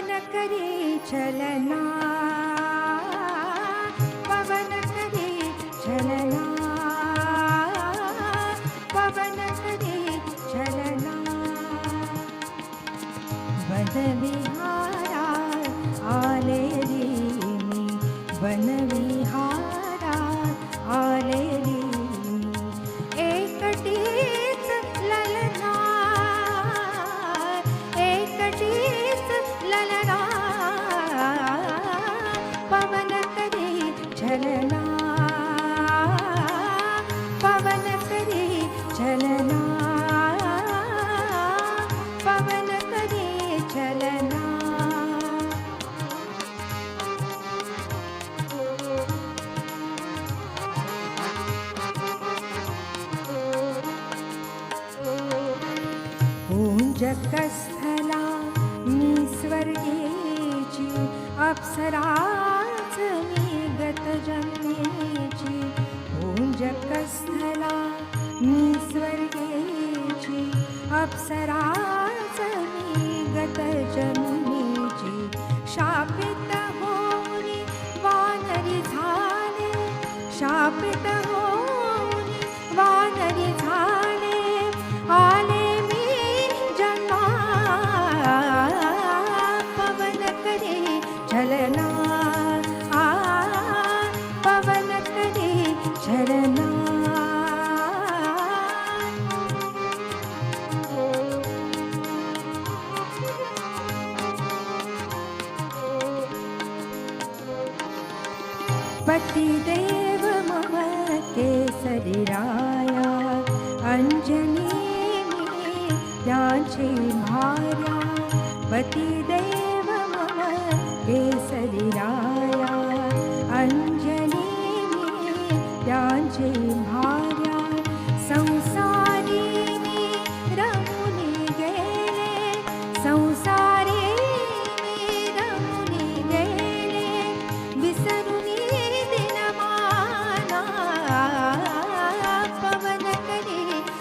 करे चलना पवन करे चलना पवन करे चलना वनविहारा आले रे मी वनविहारा पूंजकस्थला मी स्वर्गेची अप्सराच मी गतजन्मेची पूंजकस्थला मी स्वर्गेची अप्सराच करे चलना पतिदेव मम केसरिराया अञ्जनी मी त्यांचे भार्या पतिदेव मम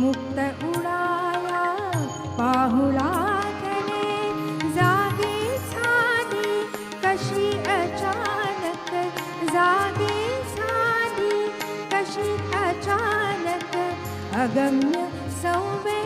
मुक्त उडाया पाहुला गले जागी झाली. कशी अचानक जागी झाली. कशी अचानक अगम्य सौवे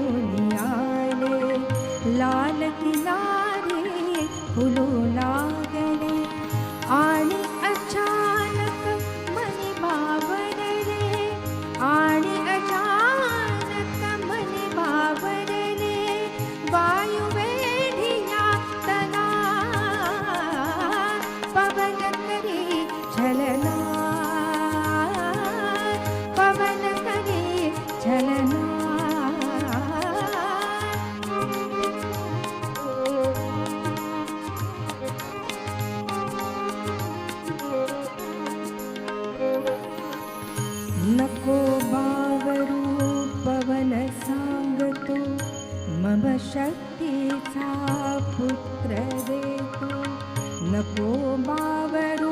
शक्तीचा पुत्र देतो नको बावरू